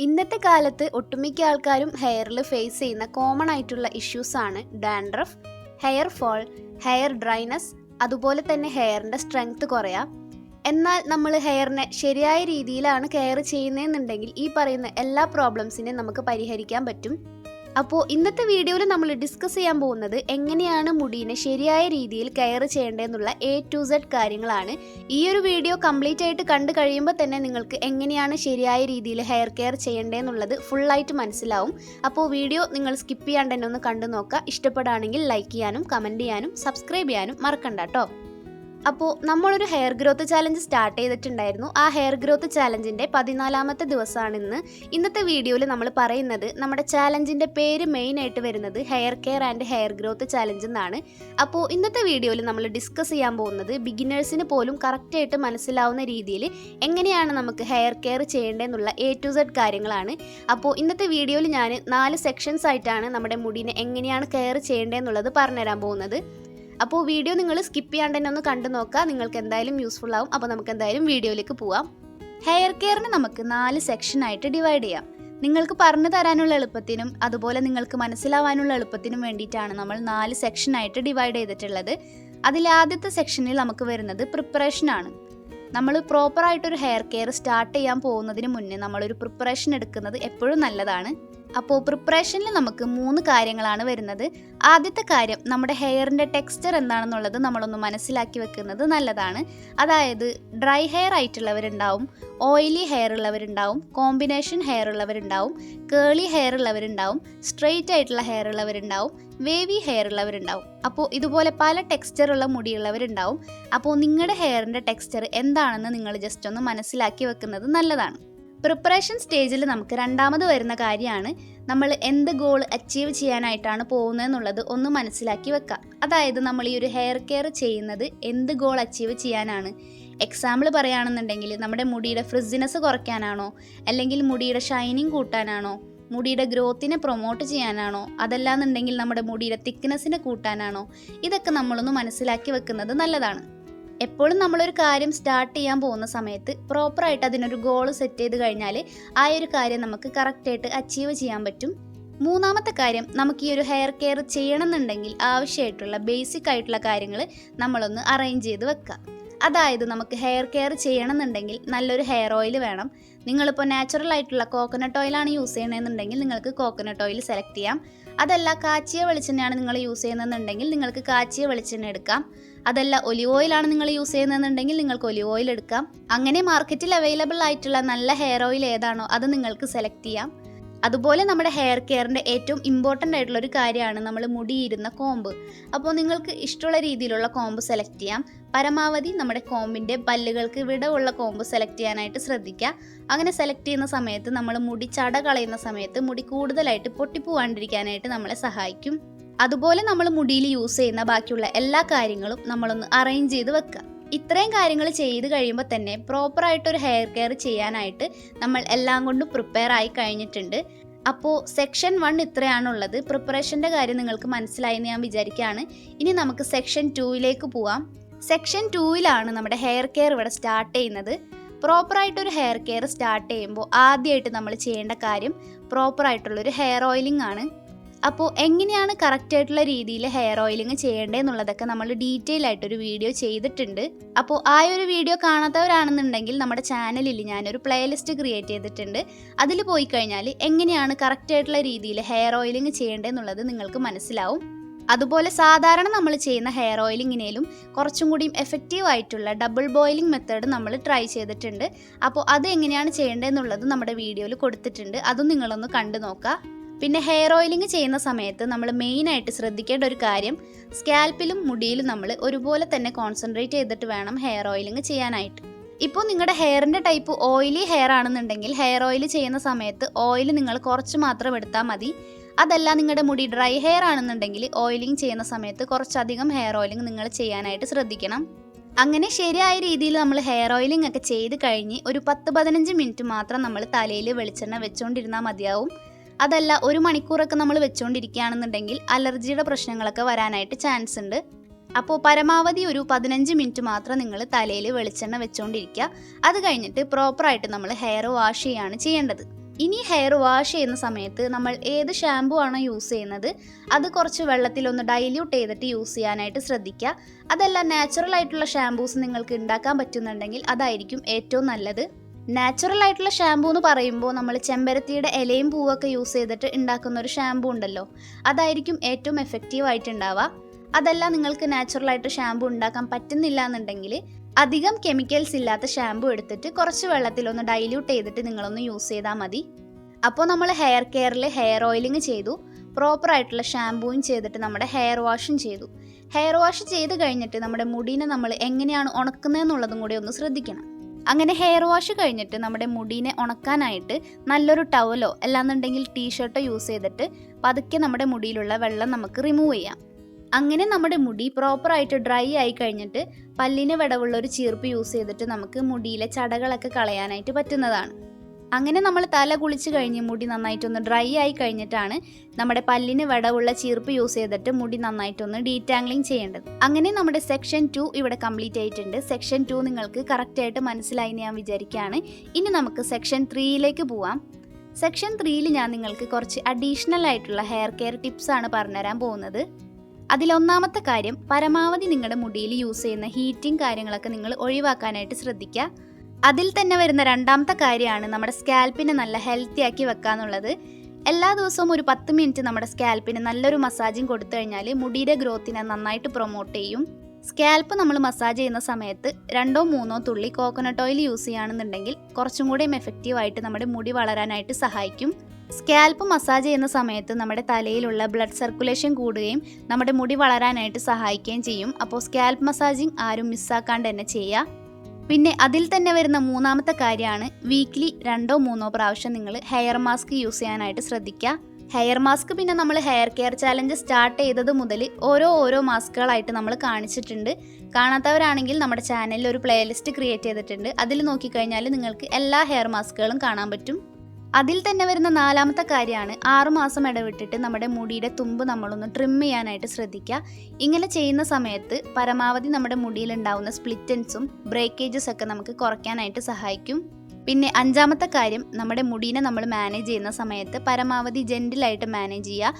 ഇന്നത്തെ കാലത്ത് ഒട്ടുമിക്ക ആൾക്കാരും ഹെയറിൽ ഫേസ് ചെയ്യുന്ന കോമൺ ആയിട്ടുള്ള ഇഷ്യൂസ് ആണ് dandruff hair fall hair dryness അതുപോലെ തന്നെ ഹെയറിന്റെ സ്ട്രെങ്ത് കുറയാം എന്നാൽ നമ്മൾ ഹെയറിനെ ശരിയായ രീതിയിലാണ് കെയർ ചെയ്യുന്നതെന്നുണ്ടെങ്കിൽ ഈ പറയുന്ന എല്ലാ പ്രോബ്ലംസിനെയും നമുക്ക് പരിഹരിക്കാൻ പറ്റും. അപ്പോൾ ഇന്നത്തെ വീഡിയോയിൽ നമ്മൾ ഡിസ്കസ് ചെയ്യാൻ പോകുന്നത് എങ്ങനെയാണ് മുടീനെ ശരിയായ രീതിയിൽ കെയർ ചെയ്യേണ്ടതെന്നുള്ള എ ടു സെഡ് കാര്യങ്ങളാണ്. ഈ ഒരു വീഡിയോ കംപ്ലീറ്റ് ആയിട്ട് കണ്ടു കഴിയുമ്പോൾ തന്നെ നിങ്ങൾക്ക് എങ്ങനെയാണ് ശരിയായ രീതിയിൽ ഹെയർ കെയർ ചെയ്യേണ്ടതെന്നുള്ളത് ഫുള്ളായിട്ട് മനസ്സിലാവും. അപ്പോൾ വീഡിയോ നിങ്ങൾ സ്കിപ്പ് ചെയ്യാണ്ട് തന്നെ ഒന്ന് കണ്ടു നോക്കുക. ഇഷ്ടപ്പെടുകയാണെങ്കിൽ ലൈക്ക് ചെയ്യാനും കമന്റ് ചെയ്യാനും സബ്സ്ക്രൈബ് ചെയ്യാനും മറക്കണ്ട കേട്ടോ അപ്പോൾ നമ്മളൊരു ഹെയർ ഗ്രോത്ത് ചാലഞ്ച് സ്റ്റാർട്ട് ചെയ്തിട്ടുണ്ടായിരുന്നു. ആ ഹെയർ ഗ്രോത്ത് ചാലഞ്ചിന്റെ പതിനാലാമത്തെ ദിവസമാണ് ഇന്ന് ഇന്നത്തെ വീഡിയോയിൽ നമ്മൾ പറയുന്നത് നമ്മുടെ ചാലഞ്ചിന്റെ പേര് മെയിൻ ആയിട്ട് വരുന്നത് hair care and hair growth challenge എന്നാണ്. അപ്പോൾ ഇന്നത്തെ വീഡിയോയിൽ നമ്മൾ ഡിസ്കസ് ചെയ്യാൻ പോകുന്നത് ബിഗിനേഴ്സിന് പോലും കറക്റ്റായിട്ട് മനസ്സിലാവുന്ന രീതിയിൽ എങ്ങനെയാണ് നമുക്ക് ഹെയർ കെയർ ചെയ്യേണ്ടതെന്നുള്ള എ ടു സെഡ് കാര്യങ്ങളാണ്. അപ്പോൾ ഇന്നത്തെ വീഡിയോയിൽ ഞാൻ നാല് സെക്ഷൻസ് ആയിട്ടാണ് നമ്മുടെ മുടിനെ എങ്ങനെയാണ് കെയർ ചെയ്യേണ്ടതെന്നുള്ളത് പറഞ്ഞുതരാൻ പോകുന്നത്. അപ്പോൾ വീഡിയോ നിങ്ങൾ സ്കിപ്പ് ചെയ്യാണ്ട് തന്നെ ഒന്ന് കണ്ടു നോക്കുക നിങ്ങൾക്ക് എന്തായാലും യൂസ്ഫുൾ ആവും. അപ്പോൾ നമുക്ക് എന്തായാലും വീഡിയോയിലേക്ക് പോവാം. ഹെയർ കെയറിന് നമുക്ക് നാല് സെക്ഷൻ ആയിട്ട് ഡിവൈഡ് ചെയ്യാം. നിങ്ങൾക്ക് പറഞ്ഞു തരാനുള്ള എളുപ്പത്തിനും അതുപോലെ നിങ്ങൾക്ക് മനസ്സിലാവാനുള്ള എളുപ്പത്തിനും വേണ്ടിയിട്ടാണ് നമ്മൾ നാല് സെക്ഷൻ ആയിട്ട് ഡിവൈഡ് ചെയ്തിട്ടുള്ളത്. അതിൽ ആദ്യത്തെ സെക്ഷനിൽ നമുക്ക് വരുന്നത് പ്രിപ്പറേഷനാണ് നമ്മൾ പ്രോപ്പറായിട്ടൊരു ഹെയർ കെയർ സ്റ്റാർട്ട് ചെയ്യാൻ പോകുന്നതിന് മുന്നേ നമ്മളൊരു പ്രിപ്പറേഷൻ എടുക്കുന്നത് എപ്പോഴും നല്ലതാണ്. അപ്പോൾ പ്രിപ്പറേഷനിൽ നമുക്ക് മൂന്ന് കാര്യങ്ങളാണ് വരുന്നത്. ആദ്യത്തെ കാര്യം നമ്മുടെ ഹെയറിന്റെ ടെക്സ്ചർ എന്താണെന്നുള്ളത് നമ്മളൊന്ന് മനസ്സിലാക്കി വെക്കുന്നത് നല്ലതാണ്. അതായത് ഡ്രൈ ഹെയർ ആയിട്ടുള്ളവരുണ്ടാവും ഓയിലി ഹെയർ ഉള്ളവരുണ്ടാവും കോമ്പിനേഷൻ ഹെയർ ഉള്ളവരുണ്ടാവും കേളി ഹെയർ ഉള്ളവരുണ്ടാവും സ്ട്രെയിറ്റ് ആയിട്ടുള്ള ഹെയർ ഉള്ളവരുണ്ടാവും വേവി ഹെയർ ഉള്ളവരുണ്ടാവും. അപ്പോൾ ഇതുപോലെ പല ടെക്സ്ചറുള്ള മുടിയുള്ളവരുണ്ടാവും. അപ്പോൾ നിങ്ങളുടെ ഹെയറിന്റെ ടെക്സ്ചർ എന്താണെന്ന് നിങ്ങൾ ജസ്റ്റ് ഒന്ന് മനസ്സിലാക്കി വെക്കുന്നത് നല്ലതാണ്. പ്രിപ്പറേഷൻ സ്റ്റേജിൽ നമുക്ക് രണ്ടാമത് വരുന്ന കാര്യമാണ് നമ്മൾ എന്ത് ഗോൾ അച്ചീവ് ചെയ്യാനായിട്ടാണ് പോകുന്നതെന്നുള്ളത് ഒന്ന് മനസ്സിലാക്കി വെക്കുക അതായത് നമ്മൾ ഈ ഒരു ഹെയർ കെയർ ചെയ്യുന്നത് എന്ത് ഗോൾ അച്ചീവ് ചെയ്യാനാണ്. എക്സാമ്പിൾ പറയുകയാണെന്നുണ്ടെങ്കിൽ നമ്മുടെ മുടിയുടെ ഫ്രിസിനെസ് കുറയ്ക്കാനാണോ? അല്ലെങ്കിൽ മുടിയുടെ ഷൈനിങ് കൂട്ടാനാണോ? മുടിയുടെ ഗ്രോത്തിനെ പ്രൊമോട്ട് ചെയ്യാനാണോ? അതല്ലാന്നുണ്ടെങ്കിൽ നമ്മുടെ മുടിയുടെ തിക്നെസ്സിനെ കൂട്ടാനാണോ? ഇതൊക്കെ നമ്മളൊന്ന് മനസ്സിലാക്കി വെക്കുന്നത് നല്ലതാണ്. എപ്പോഴും നമ്മളൊരു കാര്യം സ്റ്റാർട്ട് ചെയ്യാൻ പോകുന്ന സമയത്ത് പ്രോപ്പറായിട്ട് അതിനൊരു ഗോൾ സെറ്റ് ചെയ്ത് കഴിഞ്ഞാൽ ആ ഒരു കാര്യം നമുക്ക് കറക്റ്റായിട്ട് അച്ചീവ് ചെയ്യാൻ പറ്റും. മൂന്നാമത്തെ കാര്യം നമുക്ക് ഈ ഒരു ഹെയർ കെയർ ചെയ്യണമെന്നുണ്ടെങ്കിൽ ആവശ്യമായിട്ടുള്ള ബേസിക് ആയിട്ടുള്ള കാര്യങ്ങൾ നമ്മളൊന്ന് അറേഞ്ച് ചെയ്ത് വെക്കുക. അതായത് നമുക്ക് ഹെയർ കെയർ ചെയ്യണമെന്നുണ്ടെങ്കിൽ നല്ലൊരു ഹെയർ ഓയിൽ വേണം. നിങ്ങളിപ്പോൾ നാച്ചുറൽ ആയിട്ടുള്ള കോക്കനട്ട് ഓയിലാണ് യൂസ് ചെയ്യണമെന്നുണ്ടെങ്കിൽ നിങ്ങൾക്ക് കോക്കനട്ട് ഓയിൽ സെലക്ട് ചെയ്യാം. അതല്ല കാച്ചിയ വെളിച്ചെണ്ണയാണ് നിങ്ങൾ യൂസ് ചെയ്യുന്നതെന്നുണ്ടെങ്കിൽ നിങ്ങൾക്ക് കാച്ചിയ വെളിച്ചെണ്ണ എടുക്കാം. അതല്ല ഒലിവ് ഓയിലാണ് നിങ്ങൾ യൂസ് ചെയ്യുന്നതെന്നുണ്ടെങ്കിൽ നിങ്ങൾക്ക് ഒലിവ് ഓയിൽ എടുക്കാം. അങ്ങനെ മാർക്കറ്റിൽ അവൈലബിൾ ആയിട്ടുള്ള നല്ല ഹെയർ ഓയിൽ ഏതാണോ അത് നിങ്ങൾക്ക് സെലക്ട് ചെയ്യാം. അതുപോലെ നമ്മുടെ ഹെയർ കെയറിന്റെ ഏറ്റവും ഇമ്പോർട്ടന്റ് ആയിട്ടുള്ള ഒരു കാര്യമാണ് നമ്മൾ മുടിയിരുന്ന കോമ്പ് അപ്പോൾ നിങ്ങൾക്ക് ഇഷ്ടമുള്ള രീതിയിലുള്ള കോമ്പ് സെലക്ട് ചെയ്യാം. പരമാവധി നമ്മുടെ കോമ്പിന്റെ പല്ലുകൾക്ക് വിടവുള്ള കോമ്പ് സെലക്ട് ചെയ്യാനായിട്ട് ശ്രദ്ധിക്കുക. അങ്ങനെ സെലക്ട് ചെയ്യുന്ന സമയത്ത് നമ്മൾ മുടി ചട കളയുന്ന സമയത്ത് മുടി കൂടുതലായിട്ട് പൊട്ടിപ്പോവാണ്ടിരിക്കാനായിട്ട് നമ്മളെ സഹായിക്കും. അതുപോലെ നമ്മൾ മുടിയിൽ യൂസ് ചെയ്യുന്ന ബാക്കിയുള്ള എല്ലാ കാര്യങ്ങളും നമ്മളൊന്ന് അറേഞ്ച് ചെയ്ത് വെക്കുക. ഇത്രയും കാര്യങ്ങൾ ചെയ്ത് കഴിയുമ്പോൾ തന്നെ പ്രോപ്പറായിട്ടൊരു ഹെയർ കെയർ ചെയ്യാനായിട്ട് നമ്മൾ എല്ലാം കൊണ്ടും പ്രിപ്പയർ ആയി കഴിഞ്ഞിട്ടുണ്ട്. അപ്പോൾ സെക്ഷൻ വൺ ഇത്രയാണുള്ളത്. പ്രിപ്പറേഷന്റെ കാര്യം നിങ്ങൾക്ക് മനസ്സിലായി എന്ന് ഞാൻ വിചാരിക്കുകയാണ്. ഇനി നമുക്ക് സെക്ഷൻ ടൂവിലേക്ക് പോവാം. സെക്ഷൻ ടൂവിലാണ് നമ്മുടെ ഹെയർ കെയർ ഇവിടെ സ്റ്റാർട്ട് ചെയ്യുന്നത്. പ്രോപ്പറായിട്ടൊരു ഹെയർ കെയർ സ്റ്റാർട്ട് ചെയ്യുമ്പോൾ ആദ്യമായിട്ട് നമ്മൾ ചെയ്യേണ്ട കാര്യം പ്രോപ്പറായിട്ടുള്ളൊരു ഹെയർ ഓയിലിംഗ് ആണ്. അപ്പോൾ എങ്ങനെയാണ് കറക്റ്റായിട്ടുള്ള രീതിയിൽ ഹെയർ ഓയിലിംഗ് ചെയ്യേണ്ടതെന്നുള്ളതൊക്കെ നമ്മൾ ഡീറ്റെയിൽ ആയിട്ടൊരു വീഡിയോ ചെയ്തിട്ടുണ്ട്. അപ്പോൾ ആ ഒരു വീഡിയോ കാണാത്തവരാണെന്നുണ്ടെങ്കിൽ നമ്മുടെ ചാനലിൽ ഞാനൊരു പ്ലേലിസ്റ്റ് ക്രിയേറ്റ് ചെയ്തിട്ടുണ്ട്. അതിൽ പോയി കഴിഞ്ഞാൽ എങ്ങനെയാണ് കറക്റ്റായിട്ടുള്ള രീതിയിൽ ഹെയർ ഓയിലിംഗ് ചെയ്യേണ്ടതെന്നുള്ളത് നിങ്ങൾക്ക് മനസ്സിലാവും. അതുപോലെ സാധാരണ നമ്മൾ ചെയ്യുന്ന ഹെയർ ഓയിലിങ്ങിനേലും കുറച്ചും കൂടിയും എഫക്റ്റീവ് ആയിട്ടുള്ള ഡബിൾ ബോയിലിംഗ് മെത്തേഡ് നമ്മൾ ട്രൈ ചെയ്തിട്ടുണ്ട്. അപ്പോൾ അത് എങ്ങനെയാണ് ചെയ്യേണ്ടതെന്നുള്ളത് നമ്മുടെ വീഡിയോയിൽ കൊടുത്തിട്ടുണ്ട്. അതും നിങ്ങളൊന്ന് കണ്ടു നോക്കുക പിന്നെ ഹെയർ ഓയിലിംഗ് ചെയ്യുന്ന സമയത്ത് നമ്മൾ മെയിനായിട്ട് ശ്രദ്ധിക്കേണ്ട ഒരു കാര്യം സ്കാൽപ്പിലും മുടിയിലും നമ്മൾ ഒരുപോലെ തന്നെ കോൺസെൻട്രേറ്റ് ചെയ്തിട്ട് വേണം ഹെയർ ഓയിലിംഗ് ചെയ്യാനായിട്ട്. ഇപ്പോൾ നിങ്ങളുടെ ഹെയറിന്റെ ടൈപ്പ് ഓയിലി ഹെയർ ആണെന്നുണ്ടെങ്കിൽ ഹെയർ ഓയിൽ ചെയ്യുന്ന സമയത്ത് ഓയിൽ നിങ്ങൾ കുറച്ച് മാത്രം എടുത്താൽ മതി. അതല്ല നിങ്ങളുടെ മുടി ഡ്രൈ ഹെയർ ആണെന്നുണ്ടെങ്കിൽ ഓയിലിംഗ് ചെയ്യുന്ന സമയത്ത് കുറച്ചധികം ഹെയർ ഓയിലിംഗ് നിങ്ങൾ ചെയ്യാനായിട്ട് ശ്രദ്ധിക്കണം. അങ്ങനെ ശരിയായ രീതിയിൽ നമ്മൾ ഹെയർ ഓയിലിംഗ് ഒക്കെ ചെയ്ത് കഴിഞ്ഞ് ഒരു പത്ത് പതിനഞ്ച് മിനിറ്റ് മാത്രം നമ്മൾ തലയിൽ വെളിച്ചെണ്ണ വെച്ചുകൊണ്ടിരുന്നാൽ മതിയാവും. അതല്ല ഒരു മണിക്കൂറൊക്കെ നമ്മൾ വെച്ചുകൊണ്ടിരിക്കുകയാണെന്നുണ്ടെങ്കിൽ അലർജിയുടെ പ്രശ്നങ്ങളൊക്കെ വരാനായിട്ട് ചാൻസ് ഉണ്ട്. അപ്പോൾ പരമാവധി ഒരു പതിനഞ്ച് മിനിറ്റ് മാത്രം നിങ്ങൾ തലയിൽ വെളിച്ചെണ്ണ വെച്ചുകൊണ്ടിരിക്കുക അത് കഴിഞ്ഞിട്ട് പ്രോപ്പറായിട്ട് നമ്മൾ ഹെയർ വാഷ് ചെയ്യാണ് ചെയ്യേണ്ടത്. ഇനി ഹെയർ വാഷ് ചെയ്യുന്ന സമയത്ത് നമ്മൾ ഏത് ഷാമ്പു ആണോ യൂസ് ചെയ്യുന്നത് അത് കുറച്ച് വെള്ളത്തിലൊന്ന് ഡൈല്യൂട്ട് ചെയ്തിട്ട് യൂസ് ചെയ്യാനായിട്ട് ശ്രദ്ധിക്കുക. അതല്ല നാച്ചുറൽ ആയിട്ടുള്ള ഷാമ്പൂസ് നിങ്ങൾക്ക് ഉണ്ടാക്കാൻ പറ്റുന്നുണ്ടെങ്കിൽ അതായിരിക്കും ഏറ്റവും നല്ലത്. നാച്ചുറൽ ആയിട്ടുള്ള ഷാമ്പൂ എന്ന് പറയുമ്പോൾ നമ്മൾ ചെമ്പരത്തിയുടെ ഇലയും പൂവൊക്കെ യൂസ് ചെയ്തിട്ട് ഉണ്ടാക്കുന്ന ഒരു ഷാമ്പൂ ഉണ്ടല്ലോ. അതായിരിക്കും ഏറ്റവും എഫക്റ്റീവ് ആയിട്ടുണ്ടാവുക. അതല്ല നിങ്ങൾക്ക് നാച്ചുറൽ ആയിട്ട് ഷാമ്പൂ ഉണ്ടാക്കാൻ പറ്റുന്നില്ല എന്നുണ്ടെങ്കിൽ അധികം കെമിക്കൽസ് ഇല്ലാത്ത ഷാമ്പൂ എടുത്തിട്ട് കുറച്ച് വെള്ളത്തിൽ ഒന്ന് ഡൈല്യൂട്ട് ചെയ്തിട്ട് നിങ്ങളൊന്ന് യൂസ് ചെയ്താൽ മതി. അപ്പോൾ നമ്മൾ ഹെയർ കെയറിൽ ഹെയർ ഓയിലിംഗ് ചെയ്തു. പ്രോപ്പർ ആയിട്ടുള്ള ഷാമ്പൂയും ചെയ്തിട്ട് നമ്മുടെ ഹെയർ വാഷും ചെയ്തു. ഹെയർ വാഷ് ചെയ്ത് കഴിഞ്ഞിട്ട് നമ്മുടെ മുടീനെ നമ്മൾ എങ്ങനെയാണ് ഉണക്കുന്നതെന്നുള്ളതും കൂടി ഒന്ന് ശ്രദ്ധിക്കണം. അങ്ങനെ ഹെയർ വാഷ് കഴിഞ്ഞിട്ട് നമ്മുടെ മുടിനെ ഉണക്കാനായിട്ട് നല്ലൊരു ടവലോ അല്ലാന്നുണ്ടെങ്കിൽ ടീഷർട്ടോ യൂസ് ചെയ്തിട്ട് പതുക്കെ നമ്മുടെ മുടിയിലുള്ള വെള്ളം നമുക്ക് റിമൂവ് ചെയ്യാം. അങ്ങനെ നമ്മുടെ മുടി പ്രോപ്പറായിട്ട് ഡ്രൈ ആയി കഴിഞ്ഞിട്ട് പല്ലിന് വിടവുള്ള ഒരു ചീർപ്പ് യൂസ് ചെയ്തിട്ട് നമുക്ക് മുടിയിലെ ചടകളൊക്കെ കളയാനായിട്ട് പറ്റുന്നതാണ്. അങ്ങനെ നമ്മൾ തല കുളിച്ച് കഴിഞ്ഞ് മുടി നന്നായിട്ടൊന്ന് ഡ്രൈ ആയി കഴിഞ്ഞിട്ടാണ് നമ്മുടെ പല്ലിന് വടവുള്ള ചീർപ്പ് യൂസ് ചെയ്തിട്ട് മുടി നന്നായിട്ടൊന്ന് ഡീറ്റാംഗ്ലിംഗ് ചെയ്യേണ്ടത്. അങ്ങനെ നമ്മുടെ സെക്ഷൻ ടു ഇവിടെ കംപ്ലീറ്റ് ആയിട്ടുണ്ട്. സെക്ഷൻ ടു നിങ്ങൾക്ക് കറക്റ്റായിട്ട് മനസ്സിലായി ഞാൻ വിചാരിക്കുകയാണ്. ഇനി നമുക്ക് സെക്ഷൻ ത്രീയിലേക്ക് പോവാം. സെക്ഷൻ ത്രീയിൽ ഞാൻ നിങ്ങൾക്ക് കുറച്ച് അഡീഷണൽ ആയിട്ടുള്ള ഹെയർ കെയർ ടിപ്സ് ആണ് പറഞ്ഞുതരാൻ പോകുന്നത്. അതിലൊന്നാമത്തെ കാര്യം പരമാവധി നിങ്ങളുടെ മുടിയിൽ യൂസ് ചെയ്യുന്ന ഹീറ്റിംഗ് കാര്യങ്ങളൊക്കെ നിങ്ങൾ ഒഴിവാക്കാനായിട്ട് ശ്രദ്ധിക്കുക. അതിൽ തന്നെ വരുന്ന രണ്ടാമത്തെ കാര്യമാണ് നമ്മുടെ സ്കാൽപ്പിനെ നല്ല ഹെൽത്തി ആക്കി വെക്കാന്നുള്ളത് എല്ലാ ദിവസവും ഒരു പത്ത് മിനിറ്റ് നമ്മുടെ സ്കാൽപ്പിന് നല്ലൊരു മസാജിങ് കൊടുത്തു കഴിഞ്ഞാൽ മുടിയുടെ ഗ്രോത്തിനെ നന്നായിട്ട് പ്രൊമോട്ട് ചെയ്യും. സ്കാൽപ്പ് നമ്മൾ മസാജ് ചെയ്യുന്ന സമയത്ത് രണ്ടോ മൂന്നോ തുള്ളി കോക്കനട്ട് ഓയിൽ യൂസ് ചെയ്യുകയാണെന്നുണ്ടെങ്കിൽ കുറച്ചും കൂടിയും എഫക്റ്റീവ് ആയിട്ട് നമ്മുടെ മുടി വളരാനായിട്ട് സഹായിക്കും. സ്കാൽപ്പ് മസാജ് ചെയ്യുന്ന സമയത്ത് നമ്മുടെ തലയിലുള്ള ബ്ലഡ് സർക്കുലേഷൻ കൂടുകയും നമ്മുടെ മുടി വളരാനായിട്ട് സഹായിക്കുകയും ചെയ്യും. അപ്പോൾ സ്കാൽപ്പ് മസാജിങ് ആരും മിസ്സാക്കാണ്ട് തന്നെ ചെയ്യുക. പിന്നെ അതിൽ തന്നെ വരുന്ന മൂന്നാമത്തെ കാര്യമാണ് വീക്ക്ലി രണ്ടോ മൂന്നോ പ്രാവശ്യം നിങ്ങൾ ഹെയർ മാസ്ക് യൂസ് ചെയ്യാനായിട്ട് ശ്രദ്ധിക്കുക. ഹെയർ മാസ്ക് പിന്നെ നമ്മൾ ഹെയർ കെയർ ചാലഞ്ച് സ്റ്റാർട്ട് ചെയ്തത് മുതൽ ഓരോ ഓരോ മാസ്കുകളായിട്ട് നമ്മൾ കാണിച്ചിട്ടുണ്ട്. കാണാത്തവരാണെങ്കിൽ നമ്മുടെ ചാനലിൽ ഒരു പ്ലേലിസ്റ്റ് ക്രിയേറ്റ് ചെയ്തിട്ടുണ്ട്. അതിൽ നോക്കിക്കഴിഞ്ഞാൽ നിങ്ങൾക്ക് എല്ലാ ഹെയർ മാസ്കുകളും കാണാൻ പറ്റും. അതിൽ തന്നെ വരുന്ന നാലാമത്തെ കാര്യമാണ് ആറുമാസം ഇടവിട്ടിട്ട് നമ്മുടെ മുടിയുടെ തുമ്പ് നമ്മളൊന്ന് ട്രിം ചെയ്യാനായിട്ട് ശ്രദ്ധിക്കുക. ഇങ്ങനെ ചെയ്യുന്ന സമയത്ത് പരമാവധി നമ്മുടെ മുടിയിൽ ഉണ്ടാവുന്ന സ്പ്ലിറ്റൻസും ബ്രേക്കേജസ് ഒക്കെ നമുക്ക് കുറയ്ക്കാനായിട്ട് സഹായിക്കും. പിന്നെ അഞ്ചാമത്തെ കാര്യം നമ്മുടെ മുടീനെ നമ്മൾ മാനേജ് ചെയ്യുന്ന സമയത്ത് പരമാവധി ജെന്റിലായിട്ട് മാനേജ് ചെയ്യുക.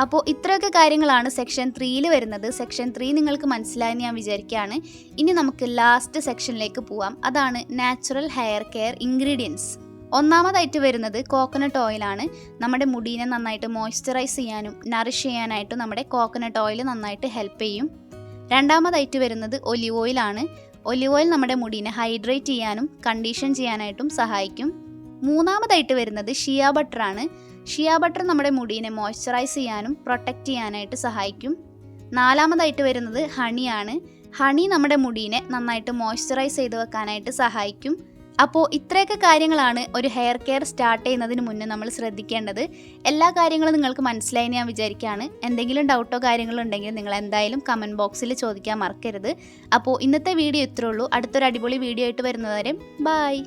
അപ്പോൾ ഇത്രയൊക്കെ കാര്യങ്ങളാണ് സെക്ഷൻ ത്രീയിൽ വരുന്നത്. സെക്ഷൻ ത്രീ നിങ്ങൾക്ക് മനസ്സിലായെന്ന് ഞാൻ വിചാരിക്കുകയാണ്. ഇനി നമുക്ക് ലാസ്റ്റ് സെക്ഷനിലേക്ക് പോവാം. അതാണ് നാച്ചുറൽ ഹെയർ കെയർ ഇൻഗ്രീഡിയൻസ് ഒന്നാമതായിട്ട് വരുന്നത് കോക്കനട്ട് ഓയിലാണ് നമ്മുടെ മുടീനെ നന്നായിട്ട് മോയ്സ്ചറൈസ് ചെയ്യാനും നറിഷ് ചെയ്യാനായിട്ടും നമ്മുടെ കോക്കനട്ട് ഓയിൽ നന്നായിട്ട് ഹെൽപ്പ് ചെയ്യും. രണ്ടാമതായിട്ട് വരുന്നത് ഒലിവ് ഓയിലാണ് ഒലിവ് ഓയിൽ നമ്മുടെ മുടീനെ ഹൈഡ്രേറ്റ് ചെയ്യാനും കണ്ടീഷൻ ചെയ്യാനായിട്ടും സഹായിക്കും. മൂന്നാമതായിട്ട് വരുന്നത് ഷിയ ബട്ടറാണ് ഷിയ ബട്ടർ നമ്മുടെ മുടീനെ മോയ്സ്ചറൈസ് ചെയ്യാനും പ്രൊട്ടക്റ്റ് ചെയ്യാനായിട്ട് സഹായിക്കും. നാലാമതായിട്ട് വരുന്നത് ഹണിയാണ് ഹണി നമ്മുടെ മുടീനെ നന്നായിട്ട് മോയ്സ്ചറൈസ് ചെയ്ത് വെക്കാനായിട്ട് സഹായിക്കും. അപ്പോൾ ഇത്രയൊക്കെ കാര്യങ്ങളാണ് ഒരു ഹെയർ കെയർ സ്റ്റാർട്ട് ചെയ്യുന്നതിന് മുന്നേ നമ്മൾ ശ്രദ്ധിക്കേണ്ടത്. എല്ലാ കാര്യങ്ങളും നിങ്ങൾക്ക് മനസ്സിലായി ഞാൻ വിചാരിക്കുകയാണ്. എന്തെങ്കിലും ഡൗട്ടോ കാര്യങ്ങളോ ഉണ്ടെങ്കിൽ നിങ്ങൾ എന്തായാലും കമന്റ് ബോക്സിൽ ചോദിക്കാൻ മറക്കരുത്. അപ്പോൾ ഇന്നത്തെ വീഡിയോ ഇത്രയുള്ളൂ അടുത്തൊരു അടിപൊളി വീഡിയോ ആയിട്ട് വരുന്നതുവരെ ബായ്